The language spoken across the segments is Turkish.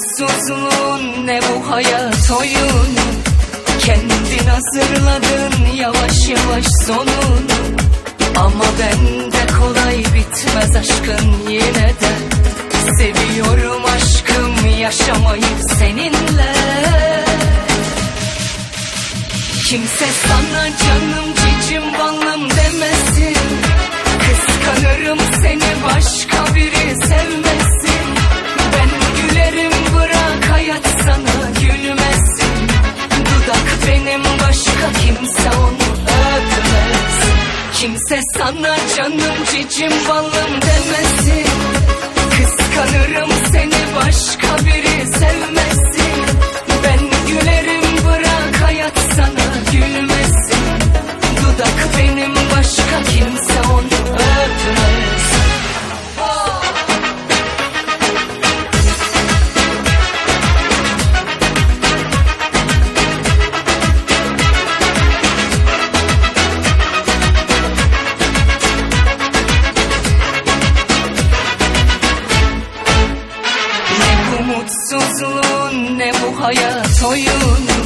mutsuzluğun ne bu hayat oyunu? Kendin hazırladın yavaş yavaş sonunu. Ama bende kolay bitmez aşkın yine de. Seviyorum aşkım yaşamayı seninle. Kimse sana canım cicim balım demesin. Kıskanırım seni başka biri sevmesin Kimse sana canım cicim balım demesin hayat oyunu.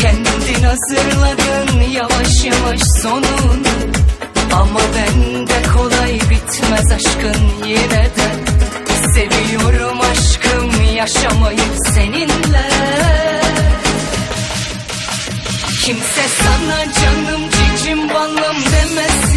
Kendin hazırladın yavaş yavaş sonunu. Ama bende kolay bitmez aşkın yine de. Seviyorum aşkım yaşamayı seninle. Kimse sana canım cicim balım demesin